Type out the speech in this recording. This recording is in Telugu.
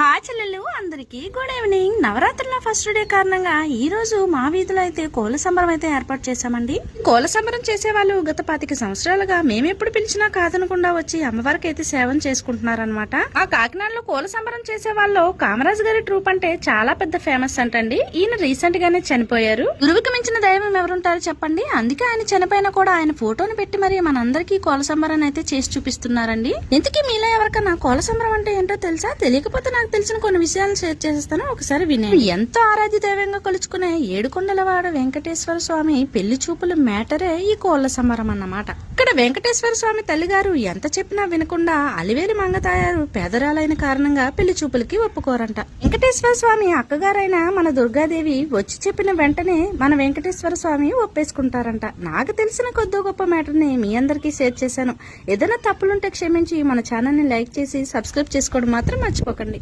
హాయ్ చెల్లెలు అందరికీ గుడ్ ఈవినింగ్ నవరాత్రుల ఫస్ట్ డే కారణంగా ఈ రోజు మా వీధిలో అయితే కోల సంబరం అయితే ఏర్పాటు చేశామండి. కోల సంబరం చేసే వాళ్ళు గత పాతిక సంవత్సరాలుగా మేమెప్పుడు పిలిచినా కాదనకుండా వచ్చి అమ్మవారికి అయితే సేవం చేసుకుంటున్నారనమాట ఆ కాకినాడలో కోల సంబరం చేసే వాళ్ళు కామరాజ్ గారి ట్రూప్ అంటే చాలా పెద్ద ఫేమస్ అంటండి. ఈయన రీసెంట్ గానే చనిపోయారు. గురువుకి మించిన దైవం ఎవరుంటారు చెప్పండి? అందుకే ఆయన చనిపోయినా కూడా ఆయన ఫోటోని పెట్టి మరి మనందరికీ కోల సంబరాన్ని అయితే చేసి చూపిస్తున్నారండి. ఇంతకీ మీలో ఎవరికన్నా కోల సంబరం అంటే ఏంటో తెలుసా? తెలియకపోతే నాకు తెలిసిన కొన్ని విషయాలు షేర్ చేసేస్తాను. ఒకసారి వినే ఎంతో ఆరాధ్య దైవంగా కొలుచుకునే ఏడుకొండలవాడ వెంకటేశ్వర స్వామి పెళ్ళి చూపుల మేటరే ఈ కోళ్ళ సంబరం అన్నమాట. ఇక్కడ వెంకటేశ్వర స్వామి తల్లిగారు ఎంత చెప్పినా వినకుండా అలివేలి మంగతాయారు పేదరాలైన కారణంగా పెళ్ళి చూపులకి ఒప్పుకోరంట. వెంకటేశ్వర స్వామి అక్కగారైన మన దుర్గాదేవి వచ్చి చెప్పిన వెంటనే మన వెంకటేశ్వర స్వామి ఒప్పేసుకుంటారంట. నాకు తెలిసిన కొద్దో గొప్ప మ్యాటర్ని మీ అందరికీ షేర్ చేశాను. ఏదైనా తప్పులుంటే క్షమించి మన ఛానల్ని లైక్ చేసి సబ్స్క్రైబ్ చేసుకోవడం మాత్రం మర్చిపోకండి.